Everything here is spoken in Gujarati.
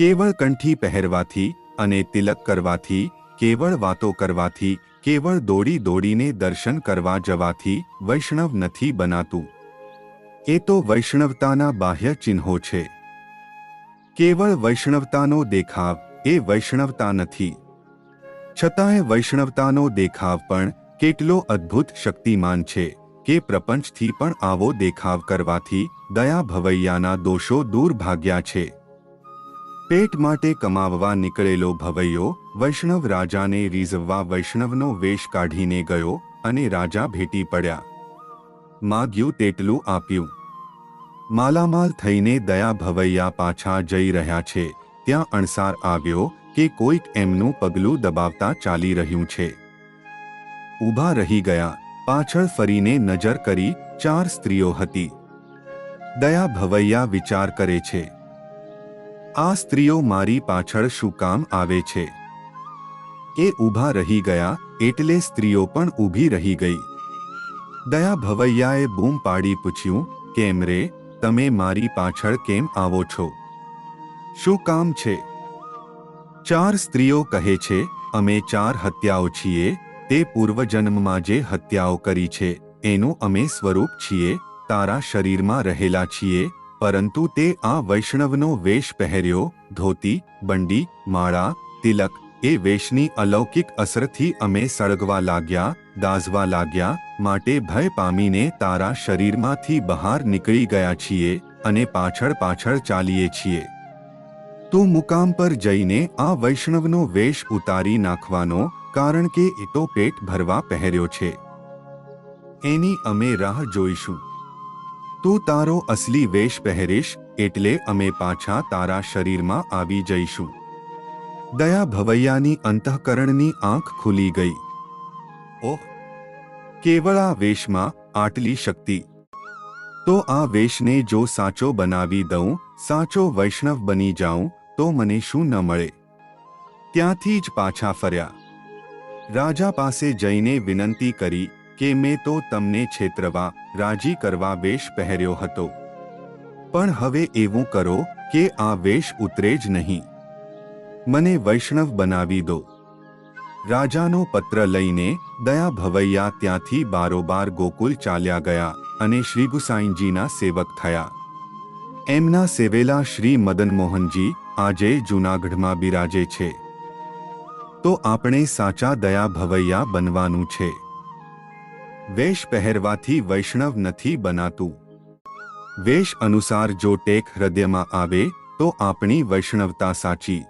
કેવળ કંઠી પહેરવાથી અને તિલક કરવાથી, કેવળ વાતો કરવાથી, કેવળ દોડી દોડીને દર્શન કરવા જવાથી વૈષ્ણવ નથી બનાતું. એ તો વૈષ્ણવતાના બાહ્ય ચિહ્નો છે. કેવળ વૈષ્ણવતાનો દેખાવ એ વૈષ્ણવતા નથી. છતાંય વૈષ્ણવતાનો દેખાવ પણ કેટલો અદ્ભુત શક્તિમાન છે કે પ્રપંચથી પણ આવો દેખાવ કરવાથી દયા ભવૈયાના દોષો દૂર ભાગ્યા છે. પેટ માટે કમાવવા નીકળેલો ભવૈયો વૈષ્ણવ રાજાને રીઝવવા વૈષ્ણવનો વેશ કાઢીને ગયો અને રાજા ભેટી પડ્યા. માગ્યું તેટલું આપ્યું. માલામાલ થઈને દયા ભવૈયા પાછા જઈ રહ્યા છે. ત્યાં અણસાર આવ્યો કે કોઈક એમનું પગલું દબાવતા ચાલી રહ્યું છે. ઊભા રહી ગયા. પાછળ ફરીને નજર કરી ચાર સ્ત્રીઓ હતી. દયા ભવૈયા વિચાર કરે છે. આ સ્ત્રીઓ મારી પાછળ શું કામ આવે છે? એ ઊભા રહી ગયા, એટલે સ્ત્રીઓ પણ ઊભી રહી ગઈ. દયા ભવૈયાએ બૂમ પાડી પૂછ્યું, કેમ રે? તમે મારી પાછળ કેમ આવો છો? શું કામ છે? ચાર સ્ત્રીઓ કહે છે, અમે ચાર હત્યાઓ છીએ, તે પૂર્વજન્મમાં જે હત્યાઓ કરી છે, એનું અમે સ્વરૂપ છીએ, તારા શરીરમાં રહેલા છીએ પરંતુ તે આ વૈષ્ણવનો વેશ પહેર્યો, ધોતી, બંડી, માળા, તિલક, એ વેશની અલૌકિક અસરથી અમે સળગવા લાગ્યા, દાઝવા લાગ્યા, માટે ભય પામીને તારા શરીરમાંથી બહાર નીકળી ગયા છીએ અને પાછળ પાછળ ચાલીએ છીએ. તું મુકામ પર જઈને આ વૈષ્ણવનો વેશ ઉતારી નાખવાનો, કારણ કે એ તો પેટ ભરવા પહેર્યો છે. એની અમે રાહ જોઈશું. તું તારો અસલી વેશ પહેરીશ એટલે અમે પાછા તારા શરીરમાં આવી જઈશું. દયા ભવૈયાની અંતઃકરણની આંખ ખુલી ગઈ. ઓહ, કેવળ આ વેશમાં આટલી શક્તિ. તો આ વેશને જો સાચો બનાવી દઉં, સાચો વૈષ્ણવ બની જાઉં, તો મને શું ન મળે? ત્યાંથી જ પાછા ફર્યા. રાજા પાસે જઈને વિનંતી કરી કે મેં તો તમને છેતરવા, રાજી કરવા વેશ પહેર્યો હતો. પણ હવે એવું કરો કે આ વેશ ઉતરે જ નહીં. મને વૈષ્ણવ બનાવી દો. રાજાનો પત્ર લઈને દયા ભવૈયા ત્યાંથી બારોબાર ગોકુલ ચાલ્યા ગયા અને શ્રી ગુસાઈજીના સેવક થયા. એમના સેવેલા શ્રી મદન મોહનજી આજે જૂનાગઢમાં બિરાજે છે. તો આપણે સાચા દયા ભવૈયા બનવાનું છે. વેશ પહેરવાથી વૈષ્ણવ નથી બનાતું. વેશ અનુસાર જો ટેક હૃદયમાં આવે, તો આપણી વૈષ્ણવતા સાચી.